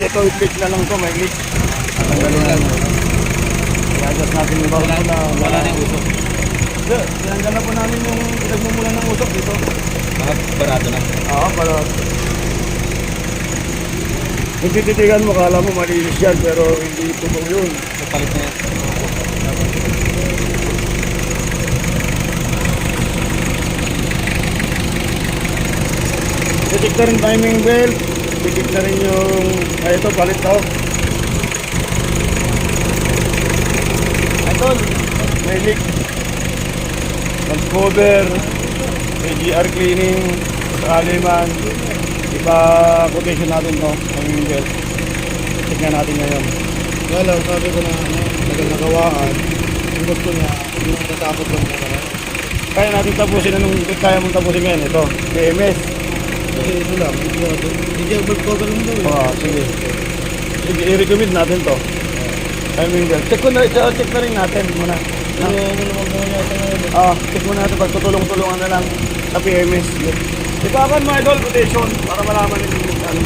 Ito, i-click na lang to, may leak. Tanggalin lang. I-adjust natin yung bawang na wala na yung usok. Hindi, tinanggal na po namin yung pinagmumulan ng usok dito. Mga barado na. Oo, para... Kung tititigan mo, kala mo malinis yan, pero hindi tubong yun. Papalit na yan. Na rin timing belt. Titik na rin yung... Ay, ito, palit to. Ito, may leak. Valve cover. May GR cleaning. Sakali man. Iba quotation natin to. Belt. Tignan natin ngayon. Wala, sabi ko na ano. Yung gusto niya, yung natatapos lang na. Kaya natin tapusin. Anong kaya mong tapusin ngayon? Ito, BMS. Kasi ito lang, ako cover lang daw. Oo, sige. Sige, i-recommend natin to. Timing belt. Check ko na, check na rin natin muna. Ano naman mo yata ngayon. Ah, check muna natin pag tutulong-tulungan na lang sa PMS. Ipapan mo idol quotation para malaman ninyo yung ano.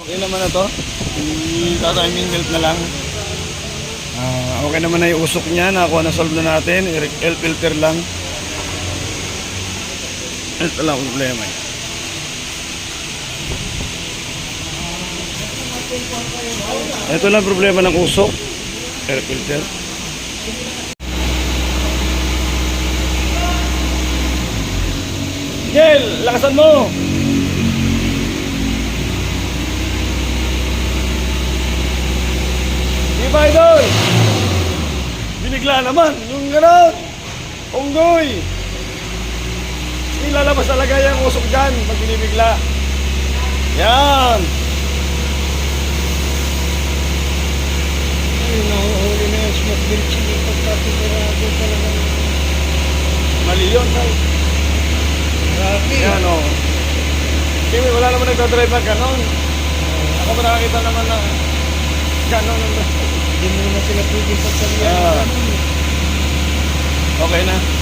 Okay naman na to. I-timing belt na lang. Ah, okay naman na yung usok niya. Nakuha na solve na natin. Air filter lang. Lang ang problema eh. Ito lang ang problema ng usok. Air filter. Gel, lakasan mo! Di ba, idol? Binigla naman, yung gano'n. Unggoy. Ilalabas talaga yung usok dyan pag binibigla. Yan. Ay, nahuhuli na yung smoke bilching yung pagkatitirago talaga. Mali yun, tay. Grabe. Yan, o. Kimi, wala naman nagdadrive ng ganon. Ako ba nakakita naman na ganon. Hindi mo na sila pwede Ah. pagsabihan. Okay na.